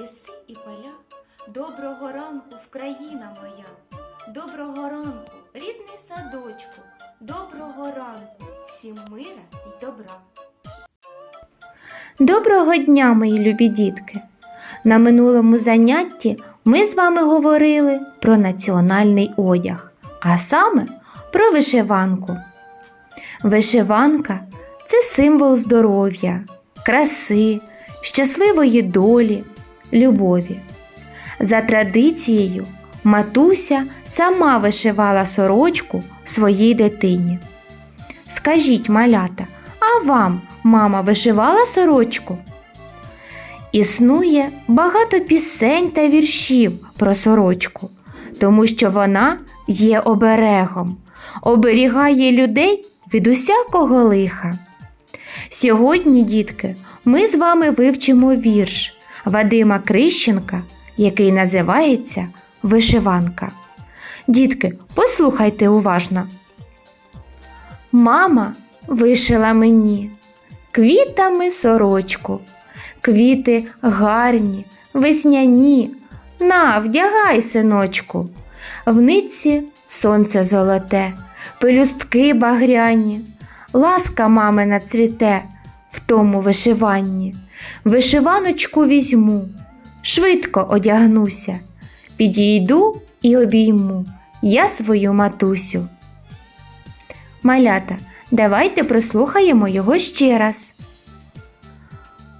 ліси і поля. Доброго ранку, Вкраїна моя. Доброго ранку, рідний садочку. Доброго ранку, всім мира і добра. Доброго дня, мої любі дітки! На минулому занятті ми з вами говорили про національний одяг, а саме про вишиванку. Вишиванка це символ здоров'я, краси, щасливої долі, любові. За традицією, матуся сама вишивала сорочку своїй дитині. Скажіть, малята, а вам мама вишивала сорочку? Існує багато пісень та віршів про сорочку, тому що вона є оберегом, оберігає людей від усякого лиха. Сьогодні, дітки, ми з вами вивчимо вірш Вадима Крищенка, який називається Вишиванка. Дітки, послухайте уважно. Мама вишила мені квітами сорочку. Квіти гарні, весняні. На, вдягай, синочку. В нитці сонце золоте, пелюстки багряні. Ласка мамина цвіте в тому вишиванні. Вишиваночку візьму, швидко одягнуся, підійду і обійму я свою матусю. Малята, давайте прослухаємо його ще раз.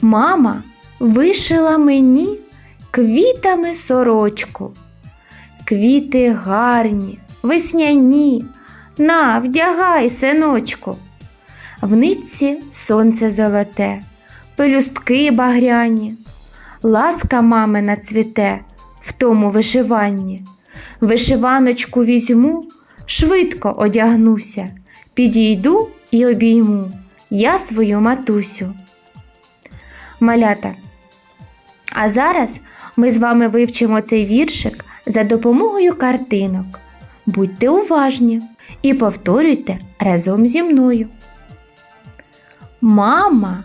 Мама вишила мені квітами сорочку. Квіти гарні, весняні. На, вдягай, синочку. В нитці сонце золоте, пелюстки багряні. Ласка мамина цвіте в тому вишиванні. Вишиваночку візьму, швидко одягнуся, підійду і обійму я свою матусю. Малята. А зараз ми з вами вивчимо цей віршик за допомогою картинок. Будьте уважні і повторюйте разом зі мною. Мама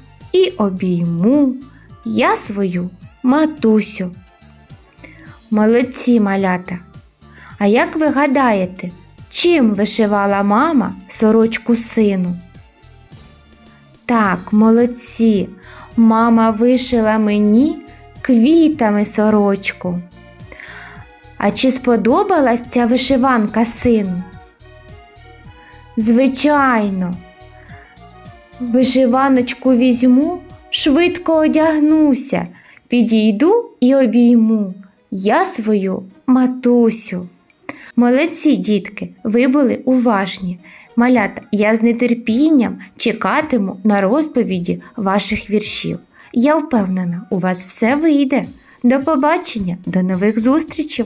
і обійму я свою матусю. Молодці малята. А як ви гадаєте, чим вишивала мама сорочку сину? Так, молодці, мама вишила мені квітами сорочку. А чи сподобалась ця вишиванка сину? Звичайно, вишиваночку візьму, швидко одягнуся, підійду і обійму я свою матусю. Молодці, дітки, ви були уважні. Малята, я з нетерпінням чекатиму на розповіді ваших віршів. Я впевнена, у вас все вийде. До побачення, до нових зустрічей!